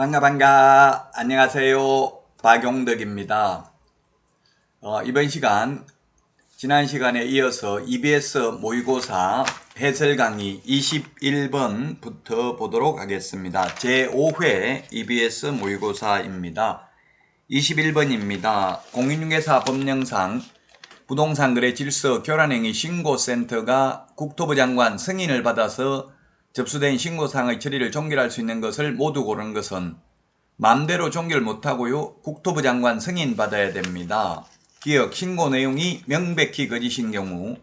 반가 반가 안녕하세요 박용덕입니다. 어, 이번 시간 지난 시간에 이어서 EBS 모의고사 해설 강의 21번부터 보도록 하겠습니다. 제5회 EBS 모의고사입니다. 21번입니다. 공인중개사 법령상 부동산 거래 질서 교란행위 신고센터가 국토부 장관 승인을 받아서 접수된 신고사항의 처리를 종결할 수 있는 것을 모두 고른 것은 맘대로 종결 못하고요. 국토부 장관 승인 받아야 됩니다. 기억 신고 내용이 명백히 거짓인 경우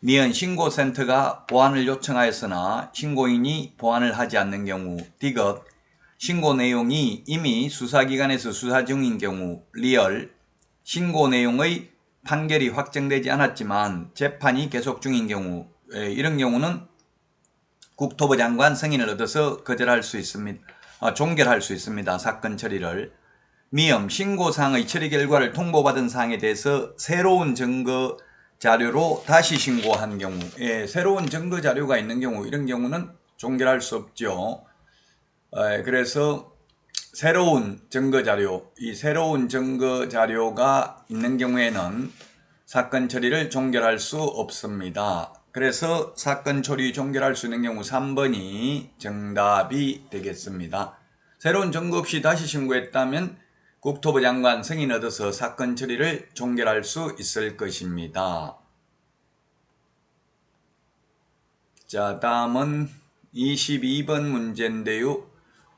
미연 신고센터가 보완을 요청하였으나 신고인이 보완을 하지 않는 경우 디귿 신고 내용이 이미 수사기관에서 수사 중인 경우 리얼 신고 내용의 판결이 확정되지 않았지만 재판이 계속 중인 경우 에, 이런 경우는 국토부 장관 승인을 얻어서 거절할 수 있습니다. 아, 종결할 수 있습니다. 사건 처리를. 미엄 신고사항의 처리 결과를 통보받은 사항에 대해서 새로운 증거 자료로 다시 신고한 경우, 예, 새로운 증거 자료가 있는 경우 이런 경우는 종결할 수 없죠. 에, 그래서 새로운 증거 자료, 이 새로운 증거 자료가 있는 경우에는 사건 처리를 종결할 수 없습니다. 그래서 사건 처리 종결할 수 있는 경우 3번이 정답이 되겠습니다. 새로운 증거 없이 다시 신고했다면 국토부 장관 승인 얻어서 사건 처리를 종결할 수 있을 것입니다. 자, 다음은 22번 문제인데요.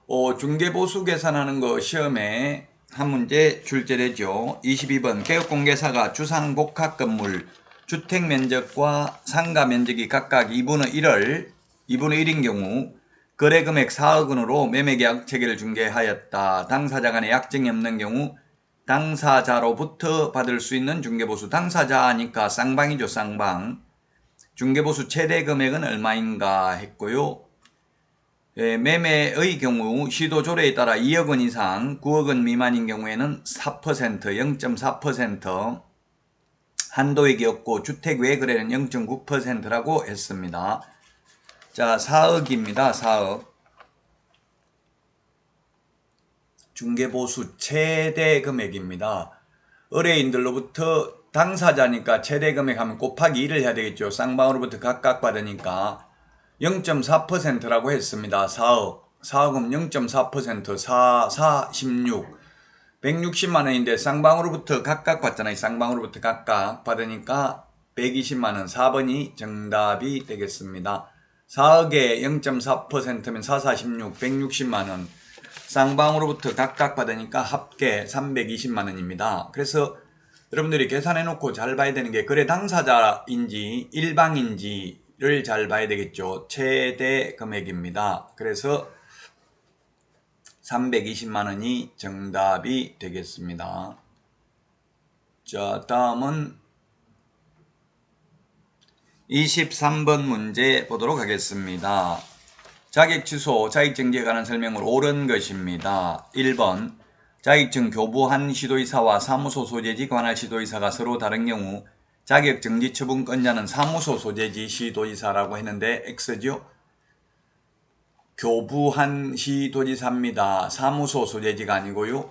어, 중개보수 계산하는 거 시험에 한 문제 출제되죠. 22번 개업공개사가 주상복합 건물 주택 면적과 상가 면적이 각각 2분의 1을 2분의 1인 경우 거래 금액 4억 원으로 매매 계약 체계를 중개하였다. 당사자 간에 약정이 없는 경우 당사자로부터 받을 수 있는 중개보수 당사자니까 쌍방이죠 쌍방 중개보수 최대 금액은 얼마인가 했고요. 예, 매매의 경우 시도 조례에 따라 2억 원 이상 9억 원 미만인 경우에는 4% 0.4% 한도액이 없고 주택 외 거래는 0.9%라고 했습니다. 자, 4억입니다. 4억. 중개보수 최대 금액입니다. 의뢰인들로부터 당사자니까 최대 금액 하면 곱하기 1을 해야 되겠죠. 쌍방으로부터 각각 받으니까 0.4%라고 했습니다. 4억. 4억은 0.4% 4, 4, 16. 160만 원인데 쌍방으로부터 각각 받잖아요. 쌍방으로부터 각각 받으니까 120만 원 4번이 정답이 되겠습니다. 4억에 0.4%면 4, 4, 16, 160만 원. 쌍방으로부터 각각 받으니까 합계 320만 원입니다. 그래서 여러분들이 계산해 놓고 잘 봐야 되는 게 거래 당사자인지 일방인지를 잘 봐야 되겠죠. 최대 금액입니다. 그래서 320만 원이 정답이 되겠습니다. 자, 다음은 23번 문제 보도록 하겠습니다. 자격 취소, 자격증지에 관한 설명을 옳은 것입니다. 1번 자격증 교부한 시도이사와 사무소 소재지 관할 시도이사가 서로 다른 경우 자격정지 처분권자는 사무소 소재지 시도이사라고 했는데 X죠. 교부한 시도지사입니다. 사무소 소재지가 아니고요.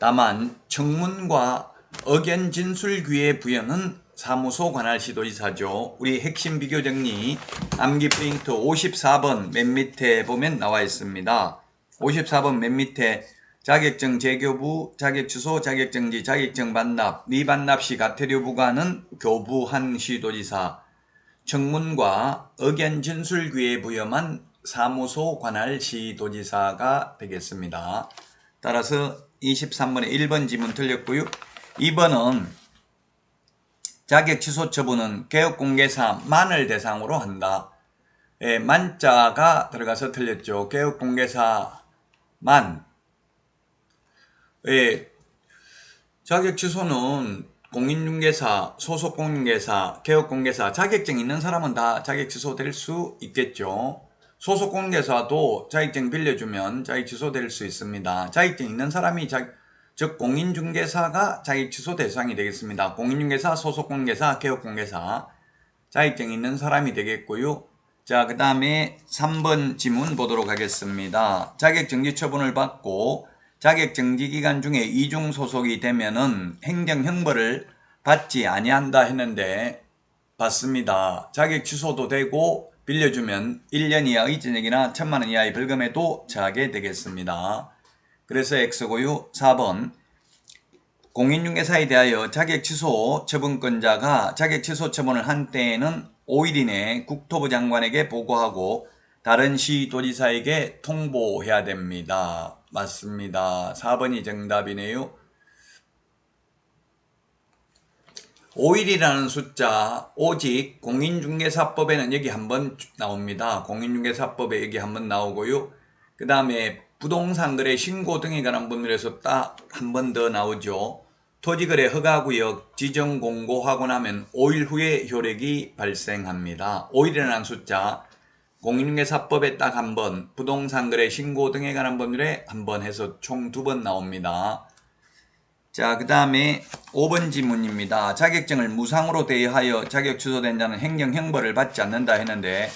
다만 청문과 의견 진술 기회 부여는 사무소 관할 시도지사죠. 우리 핵심 비교 정리 암기 프린트 54번 맨 밑에 보면 나와 있습니다. 54번 맨 밑에 자격증 재교부, 자격 취소, 자격정지, 자격증 반납, 미반납 시 가태료 부과는 교부한 시도지사, 청문과 의견 진술 기회 부여만 사무소 관할 시도지사가 되겠습니다. 따라서 23번에 1번 지문 틀렸고요. 2번은 자격 취소 처분은 개업공개사만을 대상으로 한다. 예, 만자가 들어가서 틀렸죠. 개업공개사만. 예, 자격 취소는 공인중개사, 소속공인중개사, 개업공개사, 자격증 있는 사람은 다 자격 취소될 수 있겠죠. 소속 공개사도 자격증 빌려주면 자격 취소될 수 있습니다. 자격증 있는 사람이 자, 즉 공인중개사가 자격 취소 대상이 되겠습니다. 공인중개사, 소속 공개사, 개업 공개사 자격증 있는 사람이 되겠고요. 자, 그 다음에 3번 지문 보도록 하겠습니다. 자격정지 처분을 받고 자격정지 기간 중에 이중 소속이 되면은 행정형벌을 받지 아니한다 했는데 받습니다. 자격 취소도 되고 빌려주면 1년 이하의 징역이나 1천만 원 이하의 벌금에도 처하게 되겠습니다. 그래서 X고요. 4번 공인중개사에 대하여 자격 취소 처분권자가 자격 취소 처분을 한 때에는 5일 이내 국토부 장관에게 보고하고 다른 시도지사에게 통보해야 됩니다. 맞습니다. 4번이 정답이네요. 5일이라는 숫자 오직 공인중개사법에는 여기 한번 나옵니다. 공인중개사법에 여기 한번 나오고요. 그 다음에 부동산 거래 신고 등에 관한 분들에서 딱 한 번 더 나오죠. 토지거래 허가구역 지정 공고하고 나면 5일 후에 효력이 발생합니다. 5일이라는 숫자 공인중개사법에 딱 한 번, 부동산 거래 신고 등에 관한 분들에 한 번 해서 총 두 번 나옵니다. 자, 그 다음에 5번 지문입니다. 자격증을 무상으로 대여하여 자격 취소된 자는 행정 형벌을 받지 않는다 했는데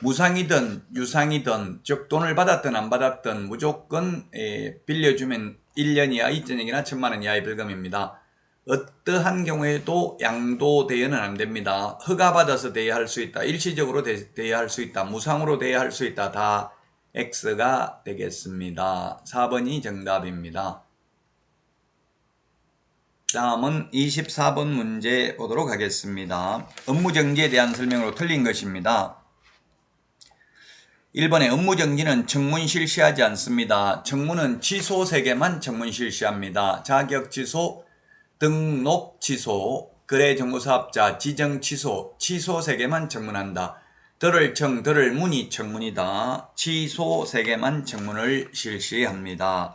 무상이든 유상이든 즉 돈을 받았든 안 받았든 무조건 에, 빌려주면 1년 이하 2천억이나 1천만 원 이하의 벌금입니다. 어떠한 경우에도 양도 대여는 안 됩니다. 허가받아서 대여할 수 있다. 일시적으로 대, 대여할 수 있다. 무상으로 대여할 수 있다. 다 X가 되겠습니다. 4번이 정답입니다. 다음은 24번 문제 보도록 하겠습니다. 업무정지에 대한 설명으로 틀린 것입니다. 1번에 업무정지는 청문 실시하지 않습니다. 청문은 취소 3개만 청문 실시합니다. 자격 취소, 등록 취소, 거래 정보사업자 지정 취소, 취소 3개만 청문한다. 들을 청, 들을 문이 청문이다. 취소 3개만 청문을 실시합니다.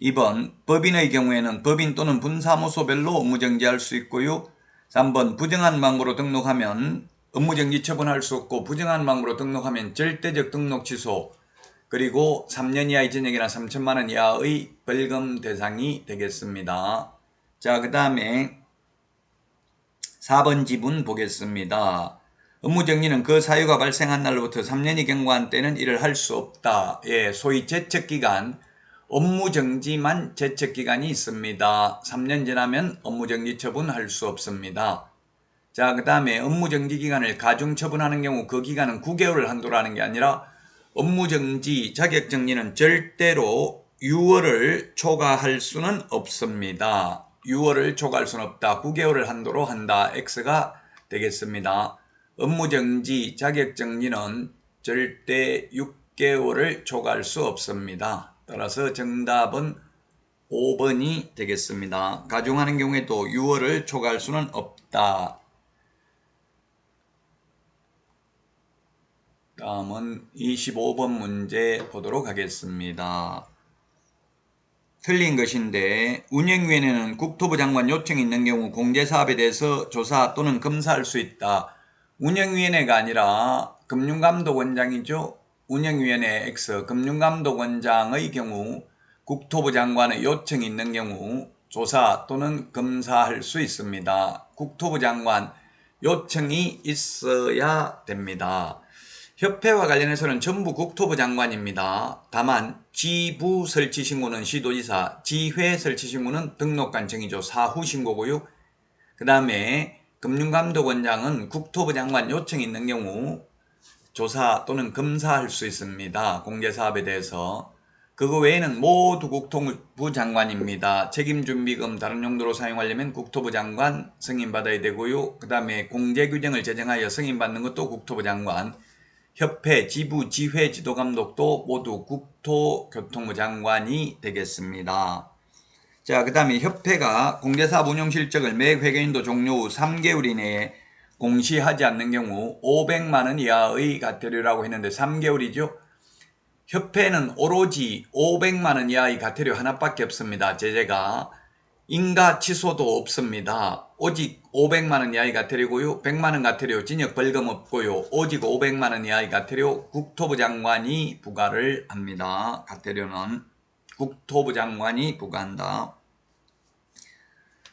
2번 법인의 경우에는 법인 또는 분사무소별로 업무정지할 수 있고요. 3번 부정한 방법으로 등록하면 업무정지 처분할 수 없고 부정한 방법으로 등록하면 절대적 등록 취소 그리고 3년 이하의 징역이나 3천만 원 이하의 벌금 대상이 되겠습니다. 자, 그 다음에 4번 지분 보겠습니다. 업무정지는 그 사유가 발생한 날로부터 3년이 경과한 때는 이를 할수 없다. 예, 소위 제척기간 업무정지만 제척기간이 있습니다. 3년 지나면 업무정지 처분할 수 없습니다. 자, 그 다음에 업무정지 기간을 가중 처분하는 경우 그 기간은 9개월을 한도라는 게 아니라 업무정지 자격정지는 절대로 6월을 초과할 수는 없습니다. 6월을 초과할 수는 없다. 9개월을 한도로 한다. X가 되겠습니다. 업무정지 자격정지는 절대 6개월을 초과할 수 없습니다. 따라서 정답은 5번이 되겠습니다. 가중하는 경우에도 6월을 초과할 수는 없다. 다음은 25번 문제 보도록 하겠습니다. 틀린 것인데 운영위원회는 국토부 장관 요청이 있는 경우 공제사업에 대해서 조사 또는 검사할 수 있다. 운영위원회가 아니라 금융감독원장이죠. 운영위원회 X 금융감독원장의 경우 국토부 장관의 요청이 있는 경우 조사 또는 검사할 수 있습니다. 국토부 장관 요청이 있어야 됩니다. 협회와 관련해서는 전부 국토부 장관입니다. 다만 지부 설치 신고는 시도지사, 지회 설치 신고는 등록관청이죠. 사후 신고고요. 그 다음에 금융감독원장은 국토부 장관 요청이 있는 경우 조사 또는 검사할 수 있습니다. 공개사업에 대해서. 그거 외에는 모두 국토부 장관입니다. 책임준비금 다른 용도로 사용하려면 국토부 장관 승인받아야 되고요. 그 다음에 공제규정을 제정하여 승인받는 것도 국토부 장관. 협회, 지부, 지회, 지도감독도 모두 국토교통부 장관이 되겠습니다. 자, 그 다음에 협회가 공제사업 운영 실적을 매 회계인도 종료 후 3개월 이내에 공시하지 않는 경우 500만 원 이하의 가태료라고 했는데 3개월이죠. 협회는 오로지 500만 원 이하의 가태료 하나밖에 없습니다. 제재가 인가 취소도 없습니다. 오직 500만 원 이하의 가태료고요. 100만 원 가태료 징역 벌금 없고요. 오직 500만 원 이하의 가태료 국토부 장관이 부과를 합니다. 가태료는 국토부 장관이 부과한다.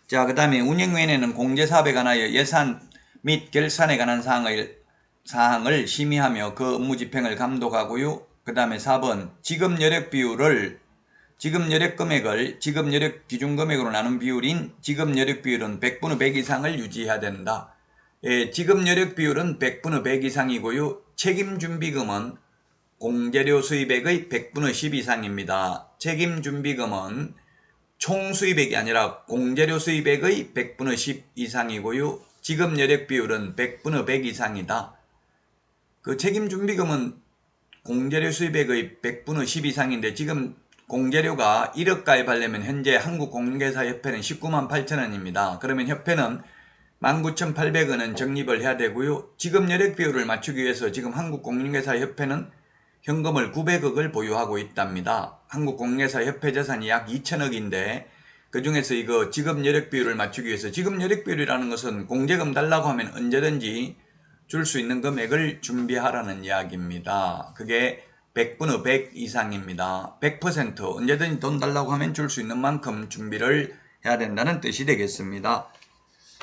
자, 그 다음에 운영위원회는 공제사업에 관하여 예산 및 결산에 관한 사항을 사항을 심의하며 그 업무 집행을 감독하고요. 그 다음에 4번 지급 여력 비율을 지급 여력 금액을 지급 여력 기준 금액으로 나눈 비율인 지급 여력 비율은 100분의 100 이상을 유지해야 된다. 예, 지급 여력 비율은 100분의 100 이상이고요. 책임 준비금은 공재료 수입액의 100분의 10 이상입니다. 책임 준비금은 총 수입액이 아니라 공재료 수입액의 100분의 10 이상이고요. 지급 여력 비율은 100분의 100 이상이다. 그 책임 준비금은 공재료 수입액의 100분의 10 이상인데 지금 공재료가 1억 가입하려면 현재 한국공인중개사협회는 19만 8천 원입니다. 그러면 협회는 19,800원은 적립을 해야 되고요. 지급 여력 비율을 맞추기 위해서 지금 한국공인중개사협회는 현금을 900억을 보유하고 있답니다. 한국공인중개사협회 재산이 약 2천억인데 그 중에서 이거 지급 여력 비율을 맞추기 위해서 지급 여력 비율이라는 것은 공제금 달라고 하면 언제든지 줄 수 있는 금액을 준비하라는 이야기입니다. 그게 100분의 100 이상입니다. 100% 언제든지 돈 달라고 하면 줄 수 있는 만큼 준비를 해야 된다는 뜻이 되겠습니다.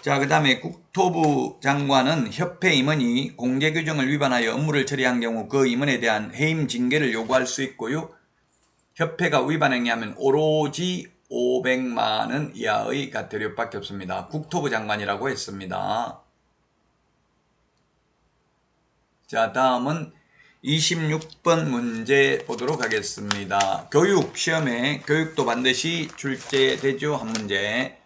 자, 그 다음에 국토부 장관은 협회 임원이 공개 규정을 위반하여 업무를 처리한 경우 그 임원에 대한 해임 징계를 요구할 수 있고요. 협회가 위반 행위하면 오로지 500만 원 이하의 과태료밖에 없습니다. 국토부 장관이라고 했습니다. 자, 다음은 26번 문제 보도록 하겠습니다. 교육 시험에 교육도 반드시 출제되죠. 한 문제.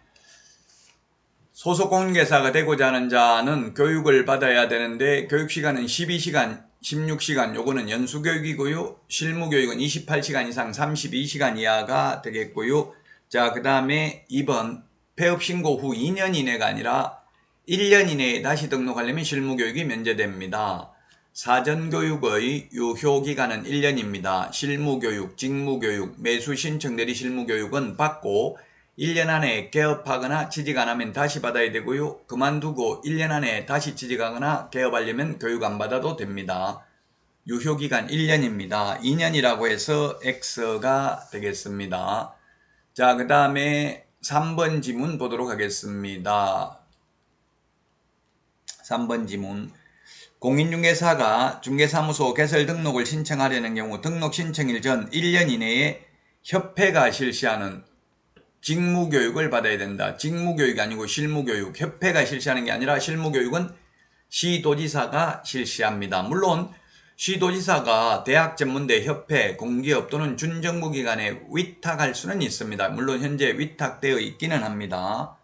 소속 공인중개사가 되고자 하는 자는 교육을 받아야 되는데 교육 시간은 12시간, 16시간 요거는 연수 교육이고요. 실무 교육은 28시간 이상 32시간 이하가 되겠고요. 자, 그 다음에 2번 폐업 신고 후 2년 이내가 아니라 1년 이내에 다시 등록하려면 실무 교육이 면제됩니다. 사전교육의 유효기간은 1년입니다. 실무교육, 직무교육, 매수 신청 내리 실무교육은 받고 1년 안에 개업하거나 취직 안 하면 다시 받아야 되고요. 그만두고 1년 안에 다시 취직하거나 개업하려면 교육 안 받아도 됩니다. 유효기간 1년입니다. 2년이라고 해서 X가 되겠습니다. 자, 그 다음에 3번 지문 보도록 하겠습니다. 3번 지문. 공인중개사가 중개사무소 개설 등록을 신청하려는 경우 등록 신청일 전 1년 이내에 협회가 실시하는 직무교육을 받아야 된다. 직무교육이 아니고 실무교육. 협회가 실시하는 게 아니라 실무교육은 시도지사가 실시합니다. 물론 시도지사가 대학 전문대 협회, 공기업 또는 준정부기관에 위탁할 수는 있습니다. 물론 현재 위탁되어 있기는 합니다.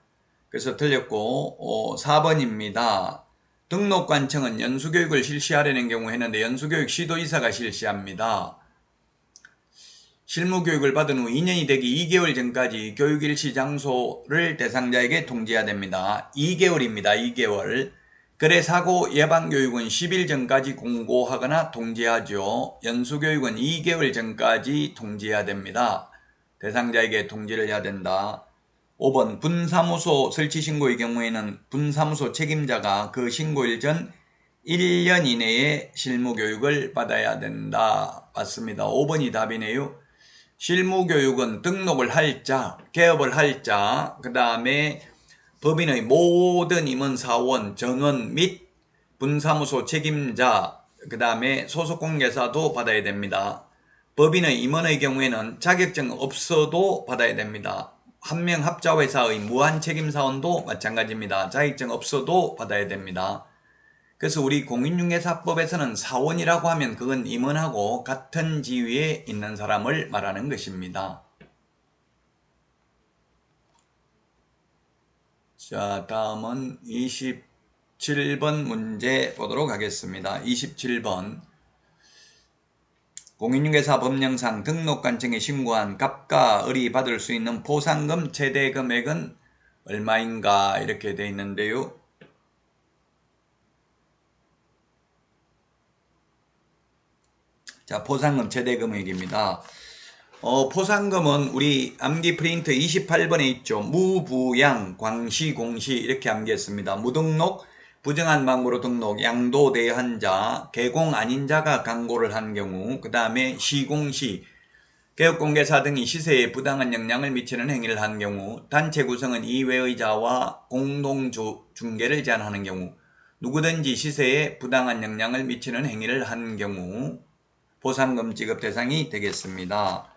그래서 틀렸고 어, 4번입니다. 등록관청은 연수교육을 실시하려는 경우 했는데 연수교육 시도이사가 실시합니다. 실무교육을 받은 후 2년이 되기 2개월 전까지 교육일시 장소를 대상자에게 통지해야 됩니다. 2개월입니다. 2개월. 거래 사고 예방교육은 10일 전까지 공고하거나 통지하죠. 연수교육은 2개월 전까지 통지해야 됩니다. 대상자에게 통지를 해야 된다. 5번 분사무소 설치 신고의 경우에는 분사무소 책임자가 그 신고일 전 1년 이내에 실무교육을 받아야 된다. 맞습니다. 5번이 답이네요. 실무교육은 등록을 할 자, 개업을 할 자, 그 다음에 법인의 모든 임원사원, 정원 및 분사무소 책임자, 그 다음에 소속공개사도 받아야 됩니다. 법인의 임원의 경우에는 자격증 없어도 받아야 됩니다. 한 명 합자회사의 무한 책임 사원도 마찬가지입니다. 자격증 없어도 받아야 됩니다. 그래서 우리 공인중개사법에서는 사원이라고 하면 그건 임원하고 같은 지위에 있는 사람을 말하는 것입니다. 자, 다음은 27번 문제 보도록 하겠습니다. 27번. 공인중개사 법령상 등록관청에 신고한 갑과 을이 받을 수 있는 보상금 최대 금액은 얼마인가 이렇게 되어 있는데요. 자, 포상금 최대 금액입니다. 어, 포상금은 우리 암기 프린트 28번에 있죠. 무부양, 광시, 공시 이렇게 암기했습니다. 무등록, 부정한 방법으로 등록, 양도 대한 자, 개공 아닌 자가 광고를 한 경우, 그 다음에 시공시, 개업공개사 등이 시세에 부당한 영향을 미치는 행위를 한 경우, 단체 구성은 이외의 자와 공동중개를 제한하는 경우, 누구든지 시세에 부당한 영향을 미치는 행위를 한 경우 보상금 지급 대상이 되겠습니다.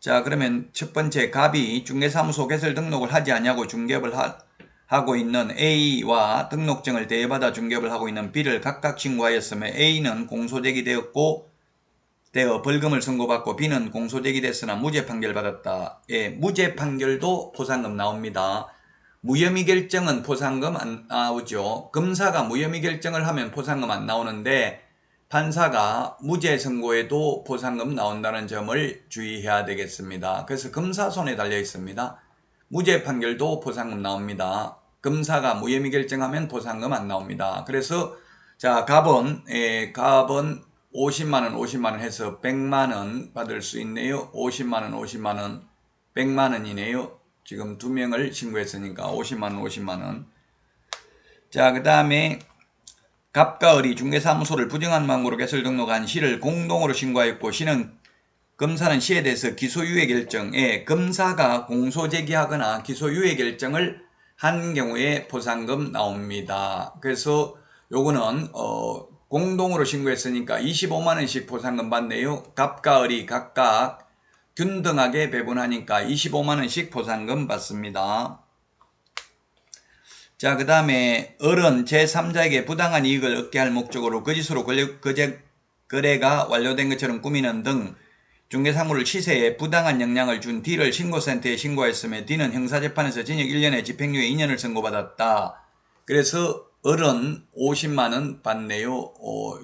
자 그러면 첫 번째 갑이 중개사무소 개설 등록을 하지 않냐고 중개업을 하, 하고 있는 A와 등록증을 대여받아 중개업을 하고 있는 B를 각각 신고하였으며 A는 공소제기 되었고 되어 벌금을 선고받고 B는 공소제기 됐으나 무죄 판결 받았다. 예, 무죄 판결도 포상금 나옵니다. 무혐의 결정은 포상금 안 나오죠. 검사가 무혐의 결정을 하면 포상금 안 나오는데 판사가 무죄 선고에도 포상금 나온다는 점을 주의해야 되겠습니다. 그래서 검사 손에 달려 있습니다. 무죄 판결도 포상금 나옵니다. 검사가 무혐의 결정하면 포상금 안 나옵니다. 그래서 자 갑은 예, 갑은 50만 원, 50만 원 해서 100만 원 받을 수 있네요. 50만 원, 50만 원, 100만 원이네요. 지금 두 명을 신고했으니까 50만 원, 50만 원. 자, 그 다음에 갑과 을이 중개사무소를 부정한 방법으로 개설 등록한 시를 공동으로 신고하였고 시는 검사는 시에 대해서 기소유예 결정에 검사가 공소 제기하거나 기소유예 결정을 한 경우에 포상금 나옵니다. 그래서 요거는 어 공동으로 신고했으니까 25만 원씩 포상금 받네요. 갑과 을이 각각 균등하게 배분하니까 25만 원씩 포상금 받습니다. 자, 그 다음에 을은 제3자에게 부당한 이익을 얻게 할 목적으로 거짓으로 권리- 거제, 거래가 완료된 것처럼 꾸미는 등 중개사무를 시세에 부당한 영향을 준 D를 신고센터에 신고했으며 D는 형사재판에서 징역 1년에 집행유예 2년을 선고받았다. 그래서 을은 50만 원 받네요. 어,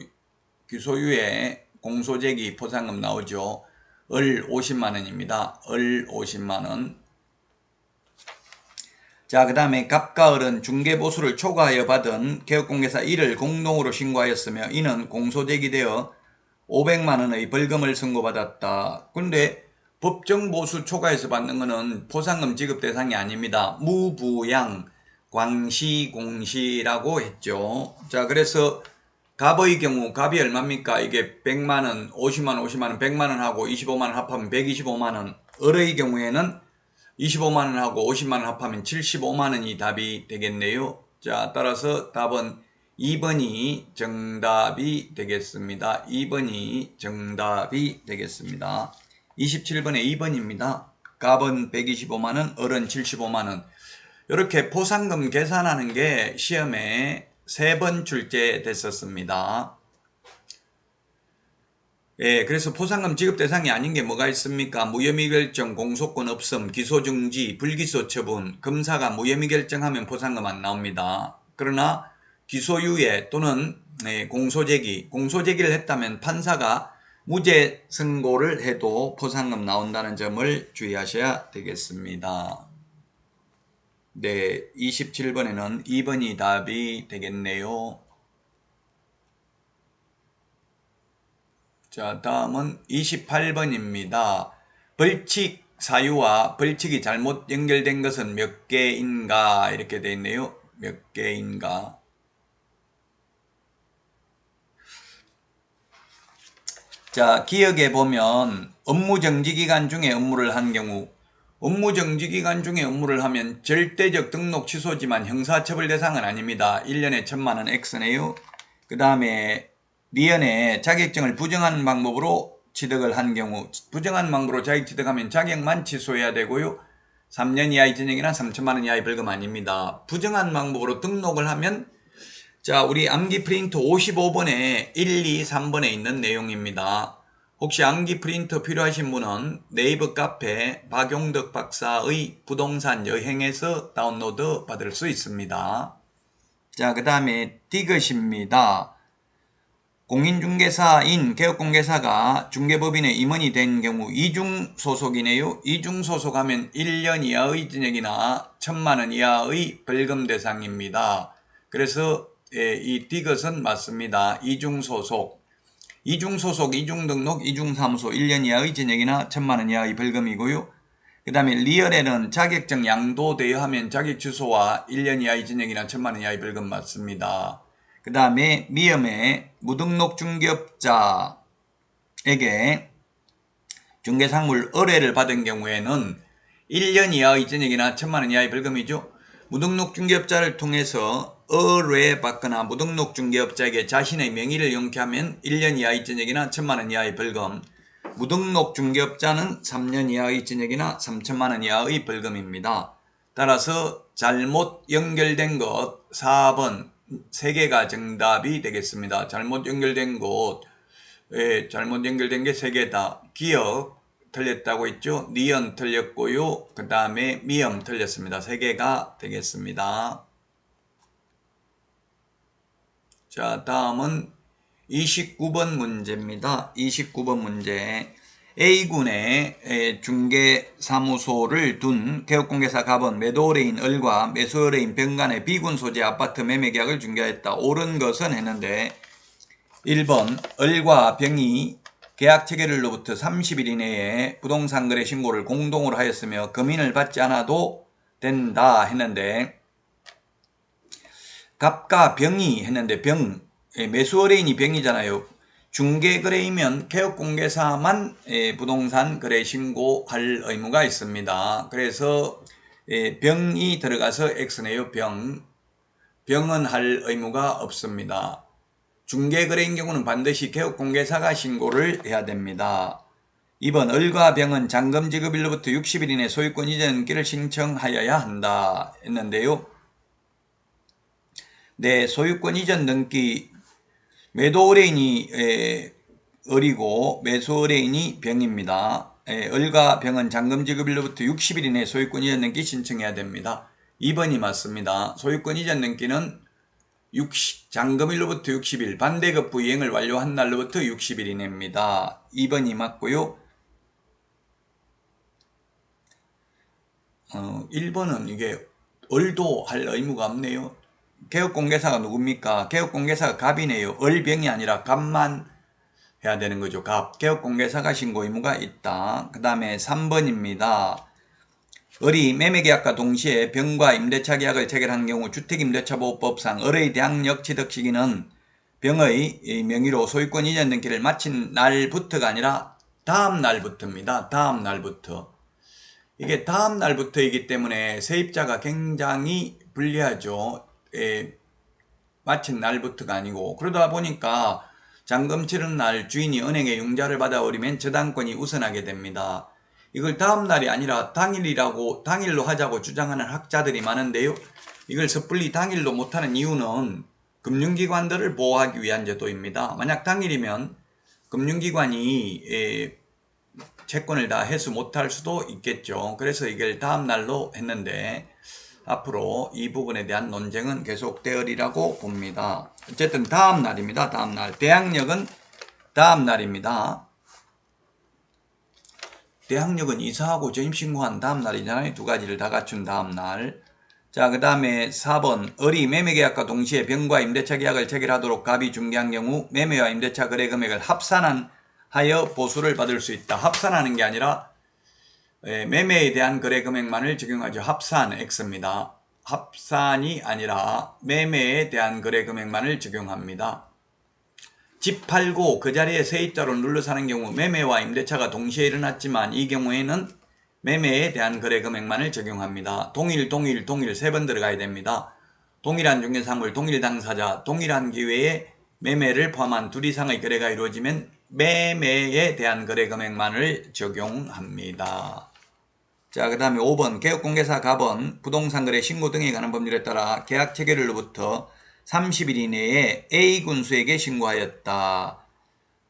기소유예 공소제기 포상금 나오죠. 을 50만 원입니다. 을 50만 원. 자, 그 다음에 갑과 을은 중개보수를 초과하여 받은 개업공개사 1을 공동으로 신고하였으며 이는 공소제기되어 500만 원의 벌금을 선고받았다. 근데 법정보수 초과해서 받는 것은 포상금 지급 대상이 아닙니다. 무부양, 광시공시라고 했죠. 자, 그래서 갑의 경우 갑이 얼마입니까? 이게 100만 원, 50만 원, 50만 원, 100만 원 하고 25만 원 합하면 125만 원. 을의 경우에는 25만 원 하고 50만 원 합하면 75만 원이 답이 되겠네요. 자, 따라서 답은 2번이 정답이 되겠습니다. 2번이 정답이 되겠습니다. 27번에 2번입니다. 갑은 125만 원, 을은 75만 원. 이렇게 포상금 계산하는 게 시험에 세 번 출제됐었습니다. 예, 그래서 포상금 지급 대상이 아닌 게 뭐가 있습니까? 무혐의 결정, 공소권 없음, 기소 중지, 불기소 처분, 검사가 무혐의 결정하면 포상금 안 나옵니다. 그러나 기소유예 또는 네, 공소제기, 공소제기를 했다면 판사가 무죄 선고를 해도 포상금 나온다는 점을 주의하셔야 되겠습니다. 네, 27번에는 2번이 답이 되겠네요. 자, 다음은 28번입니다. 벌칙 사유와 벌칙이 잘못 연결된 것은 몇 개인가 이렇게 되어 있네요. 몇 개인가. 자, 기억에 보면 업무 정지 기간 중에 업무를 한 경우 업무 정지 기간 중에 업무를 하면 절대적 등록 취소지만 형사처벌 대상은 아닙니다. 1년에 천만 원 X네요. 그 다음에 리언에 자격증을 부정하는 방법으로 취득을 한 경우 부정한 방법으로 자격 취득하면 자격만 취소해야 되고요. 3년 이하의 징역이나 3천만 원 이하의 벌금 아닙니다. 부정한 방법으로 등록을 하면 자 우리 암기 프린트 55번에 1, 2, 3번에 있는 내용입니다. 혹시 암기 프린트 필요하신 분은 네이버 카페 박용덕 박사의 부동산 여행에서 다운로드 받을 수 있습니다. 자, 그 다음에 디귿입니다. 공인중개사인 개업공개사가 중개법인의 임원이 된 경우 이중 소속이네요. 이중 소속하면 1년 이하의 징역이나 1천만 원 이하의 벌금 대상입니다. 그래서 예, 이 디귿은 맞습니다. 이중 소속. 이중 소속, 이중 등록, 이중 사무소 1년 이하의 징역이나 1천만 원 이하의 벌금이고요. 그 다음에 리얼에는 자격증 양도되어 하면 자격 취소와 1년 이하의 징역이나 1천만 원 이하의 벌금 맞습니다. 그 다음에 미음에 무등록 중개업자에게 중개상물 의뢰를 받은 경우에는 1년 이하의 징역이나 1천만 원 이하의 벌금이죠. 무등록 중개업자를 통해서 의뢰받거나 무등록 중개업자에게 자신의 명의를 용케하면 1년 이하의 징역이나 1천만 원 이하의 벌금, 무등록 중개업자는 3년 이하의 징역이나 3천만 원 이하의 벌금입니다. 따라서 잘못 연결된 것 4번 3개가 정답이 되겠습니다. 잘못 연결된 곳 예, 잘못 연결된 게 3개다. 기억 틀렸다고 했죠. 니은 틀렸고요. 그 다음에 미음 틀렸습니다. 3개가 되겠습니다. 자 다음은 29번 문제입니다. 29번 문제 A군의 중개사무소를 둔 개업공개사 갑은 매도의뢰인 을과 매수의뢰인 병 간의 B군 소재 아파트 매매 계약을 중개하였다. 옳은 것은 했는데 1번 을과 병이 계약 체결일로부터 30일 이내에 부동산 거래 신고를 공동으로 하였으며 금인을 받지 않아도 된다 했는데 갑과 병이 했는데 병 예, 매수 의뢰인이 병이잖아요. 중개 거래이면 개업 공개사만 예, 부동산 거래 신고할 의무가 있습니다. 그래서 예, 병이 들어가서 X네요. 병. 병은 할 의무가 없습니다. 중개 거래인 경우는 반드시 개업 공개사가 신고를 해야 됩니다. 2번 을과 병은 잔금 지급일로부터 60일 이내 소유권 이전 기를 신청하여야 한다 했는데요. 네, 소유권 이전 등기 매도 의뢰인이 에, 을이고 매수 의뢰인이 병입니다. 에, 을과 병은 잔금 지급일로부터 60일 이내 소유권 이전 등기 신청해야 됩니다. 2번이 맞습니다. 소유권 이전 등기는 60, 잔금일로부터 60일, 반대급 부 이행을 완료한 날로부터 60일 이내입니다. 2번이 맞고요. 어, 1번은 이게 을도 할 의무가 없네요. 개업공개사가 누굽니까? 개업공개사가 갑이네요. 을병이 아니라 갑만 해야 되는 거죠. 갑. 개업공개사가 신고 의무가 있다. 그 다음에 3번입니다. 을이 매매계약과 동시에 병과 임대차 계약을 체결한 경우 주택임대차보호법상 을의 대항력 취득 시기는 병의 명의로 소유권 이전 등기를 마친 날부터가 아니라 다음 날부터입니다. 다음 날부터. 이게 다음 날부터이기 때문에 세입자가 굉장히 불리하죠. 에, 마친 날부터가 아니고 그러다 보니까 잔금 치른 날 주인이 은행에 융자를 받아오리면 저당권이 우선하게 됩니다. 이걸 다음 날이 아니라 당일이라고 당일로 하자고 주장하는 학자들이 많은데요. 이걸 섣불리 당일로 못하는 이유는 금융기관들을 보호하기 위한 제도입니다. 만약 당일이면 금융기관이 에, 채권을 다 해수 못할 수도 있겠죠. 그래서 이걸 다음 날로 했는데 앞으로 이 부분에 대한 논쟁은 계속되으리라고 봅니다. 어쨌든 다음 날입니다. 다음 날. 대항력은 다음 날입니다. 대항력은 이사하고 전입신고한 다음 날이잖아요. 두 가지를 다 갖춘 다음 날. 자, 그 다음에 4번. 을이 매매계약과 동시에 병과 임대차 계약을 체결하도록 갑이 중개한 경우 매매와 임대차 거래 금액을 합산한 하여 보수를 받을 수 있다. 합산하는 게 아니라 예, 매매에 대한 거래 금액만을 적용하죠. 합산 X입니다. 합산이 아니라 매매에 대한 거래 금액만을 적용합니다. 집 팔고 그 자리에 세입자로 눌러 사는 경우 매매와 임대차가 동시에 일어났지만 이 경우에는 매매에 대한 거래 금액만을 적용합니다. 동일, 동일, 동일 세 번 들어가야 됩니다. 동일한 중개사물, 동일 당사자, 동일한 기회에 매매를 포함한 둘 이상의 거래가 이루어지면 매매에 대한 거래 금액만을 적용합니다. 자, 그 다음에 5번 개업공개사 갑은 부동산 거래 신고 등에 관한 법률에 따라 계약 체결일로부터 30일 이내에 A군수에게 신고하였다.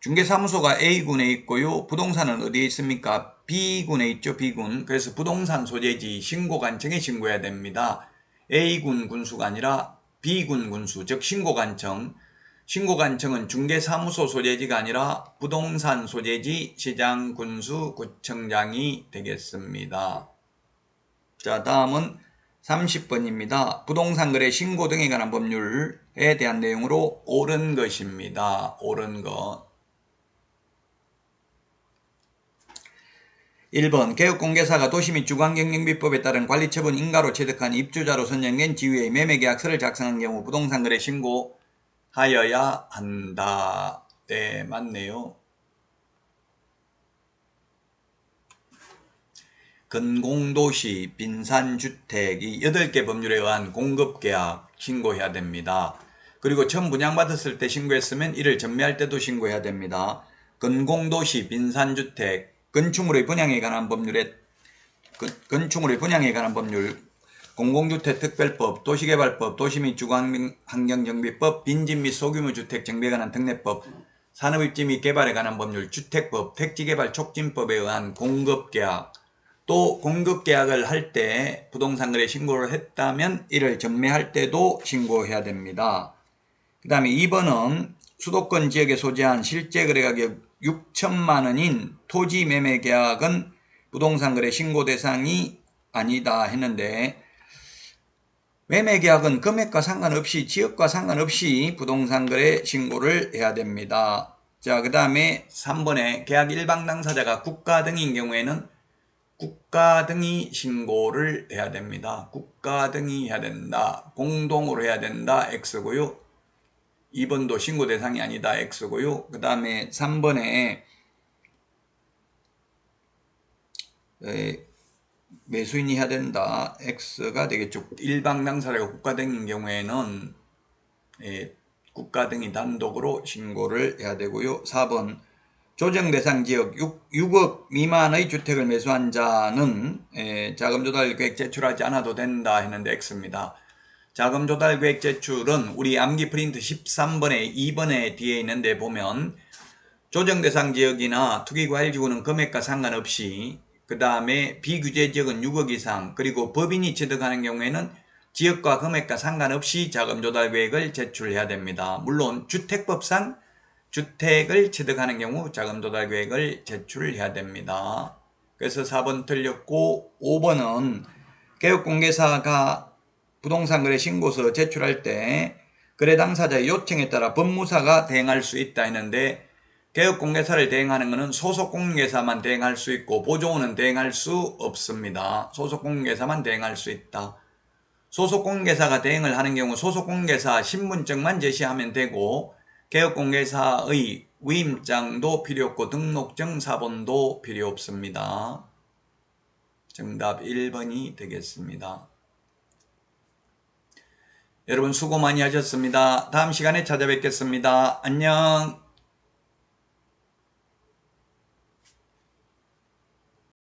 중개사무소가 A군에 있고요. 부동산은 어디에 있습니까? B군에 있죠. B군. 그래서 부동산 소재지 신고 관청에 신고해야 됩니다. A군 군수가 아니라 B군 군수, 즉 신고 관청. 신고관청은 중개사무소 소재지가 아니라 부동산 소재지 시장 군수 구청장이 되겠습니다. 자 다음은 30번입니다. 부동산 거래 신고 등에 관한 법률에 대한 내용으로 옳은 것입니다. 옳은 것. 1번 개업공개사가 도시 및 주관경영비법에 따른 관리처분 인가로 취득한 입주자로 선정된 지위의 매매계약서를 작성한 경우 부동산 거래 신고 하여야 한다. 네, 맞네요. 근공도시, 빈산주택 이 8개 법률에 의한 공급계약 신고해야 됩니다. 그리고 처음 분양받았을 때 신고했으면 이를 전매할 때도 신고해야 됩니다. 근공도시, 빈산주택, 건축물의 분양에 관한 법률에 건- 건축물의 분양에 관한 법률, 공공주택 특별법, 도시개발법, 도시및 주거환경정비법, 빈집 및 소규모 주택 정비에 관한 특례법, 산업입지 및 개발에 관한 법률, 주택법, 택지개발 촉진법에 의한 공급계약, 또 공급계약을 할 때 부동산 거래 신고를 했다면 이를 전매할 때도 신고해야 됩니다. 그 다음에 2번은 수도권 지역에 소재한 실제 거래 가격 6천만 원인 토지 매매 계약은 부동산 거래 신고 대상이 아니다 했는데 매매 계약은 금액과 상관없이 지역과 상관없이 부동산 거래 신고를 해야 됩니다. 자, 그 다음에 3번에 계약 일방 당사자가 국가 등인 경우에는 국가 등이 신고를 해야 됩니다. 국가 등이 해야 된다. 공동으로 해야 된다. X고요. 2번도 신고 대상이 아니다. X고요. 그 다음에 3번에 매수인이 해야 된다. X가 되겠죠. 일방 당사자가 국가 등인 경우에는 예, 국가 등이 단독으로 신고를 해야 되고요. 4번 조정 대상 지역 6, 6억 미만의 주택을 매수한 자는 예, 자금 조달 계획 제출하지 않아도 된다 했는데 X입니다. 자금 조달 계획 제출은 우리 암기 프린트 13번에 2번에 뒤에 있는데 보면 조정 대상 지역이나 투기 과일 지구는 금액과 상관없이 그 다음에 비규제 지역은 6억 이상 그리고 법인이 취득하는 경우에는 지역과 금액과 상관없이 자금 조달 계획을 제출해야 됩니다. 물론 주택법상 주택을 취득하는 경우 자금 조달 계획을 제출해야 됩니다. 그래서 4번 틀렸고 5번은 개업공개사가 부동산 거래 신고서 제출할 때 거래 당사자의 요청에 따라 법무사가 대행할 수 있다 했는데 개업공개사를 대행하는 것은 소속공개사만 대행할 수 있고 보조원은 대행할 수 없습니다. 소속공개사만 대행할 수 있다. 소속공개사가 대행을 하는 경우 소속공개사 신분증만 제시하면 되고 개업공개사의 위임장도 필요 없고 등록증 사본도 필요 없습니다. 정답 1번이 되겠습니다. 여러분 수고 많이 하셨습니다. 다음 시간에 찾아뵙겠습니다. 안녕.